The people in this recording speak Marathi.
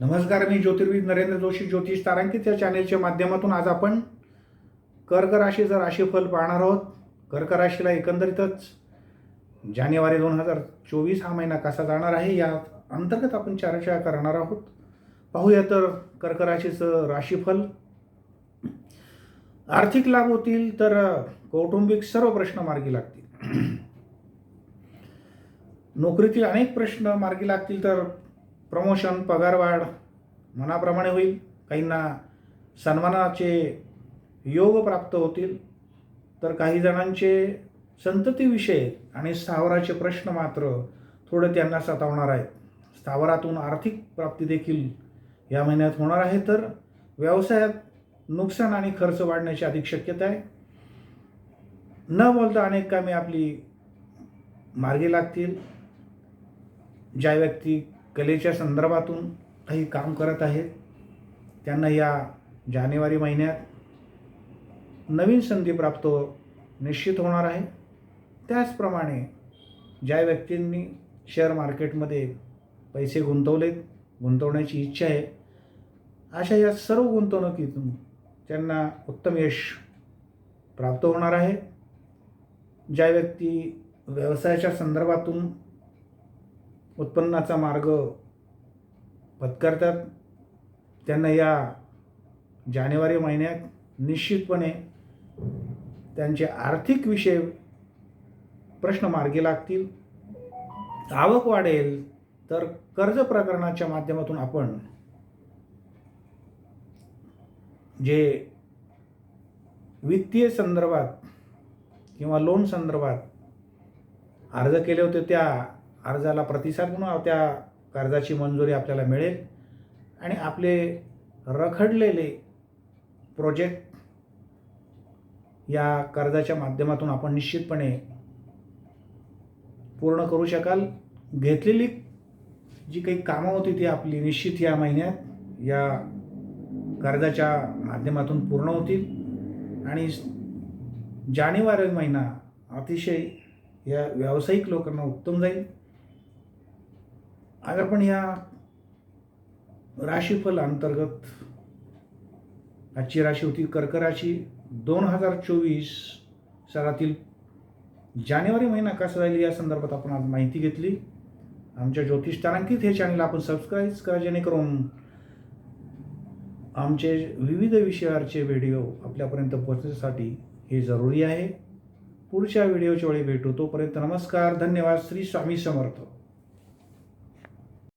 नमस्कार मी ज्योतिर्विद नरेंद्र जोशी ज्योतिष तारांकित या चॅनेलच्या माध्यमातून आज आपण कर्क राशीचं राशीफल पाहणार आहोत. कर्क राशीला एकंदरीतच जानेवारी दोन हजार चोवीस हा महिना कसा जाणार आहे या अंतर्गत आपण चर्चा करणार आहोत. पाहूया तर कर्क राशीचं राशीफल. आर्थिक लाभ होतील तर कौटुंबिक सर्व प्रश्न मार्गी लागतील. नोकरीतील अनेक प्रश्न मार्गी लागतील तर प्रमोशन पगारवाढ मनाप्रमाणे होईल. काहींना सन्मानाचे योग प्राप्त होतील. तर काही जणांचे संततीविषय आणि स्थावराचे प्रश्न मात्र थोडे त्यांना सतावणार आहेत. स्थावरातून आर्थिक प्राप्ती देखील या महिन्यात होणार आहे. तर व्यवसायात नुकसान आणि खर्च वाढण्याची अधिक शक्यता आहे. न बोलता अनेक कामे आपली मार्गी लागतील. ज्या व्यक्ती कलेच्या संदर्भातून काही काम करत आहेत. त्यांना या जानेवारी महिन्यात नवीन संधी प्राप्त निश्चित होणार आहे. त्याचप्रमाणे ज्या व्यक्तींनी शेअर मार्केटमध्ये पैसे गुंतवलेत गुंतवण्याची इच्छा आहे अशा या सर्व गुंतवणुकीतून त्यांना उत्तम यश प्राप्त होणार आहे. ज्या व्यक्ती व्यवसायाच्या संदर्भातून उत्पन्नाचा मार्ग पत्करतात. त्यांना या जानेवारी महिन्यात निश्चितपणे त्यांचे आर्थिक विषय प्रश्न मार्गी लागतील. आवक वाढेल तर कर्ज प्रकरणाच्या माध्यमातून आपण जे वित्तीय संदर्भात किंवा लोन संदर्भात अर्ज केले होते त्या अर्जाला प्रतिसाद म्हणून त्या कर्जाची मंजुरी आपल्याला मिळेल. आणि आपले रखडलेले प्रोजेक्ट या कर्जाच्या माध्यमातून आपण निश्चितपणे पूर्ण करू शकाल. घेतलेली जी काही कामं होती ती आपली निश्चित या महिन्यात या कर्जाच्या माध्यमातून पूर्ण होतील. आणि जानेवारी महिना अतिशय या व्यावसायिक लोकांना उत्तम जाईल. आज आपण या राशीफल अंतर्गत आजची राशी होती. कर्क राशी दोन हजार चोवीस सालातील जानेवारी महिना कसा जाईल या संदर्भात आपण आज माहिती घेतली. आमच्या ज्योतिष तारांकित हे चॅनल आपण सबस्क्राईब करा जेणेकरून आमचे विविध विषयावरचे व्हिडिओ आपल्यापर्यंत पोहोचण्यासाठी हे जरुरी आहे. पुढच्या व्हिडिओच्या वेळी भेटू. तोपर्यंत नमस्कार धन्यवाद. श्री स्वामी समर्थ.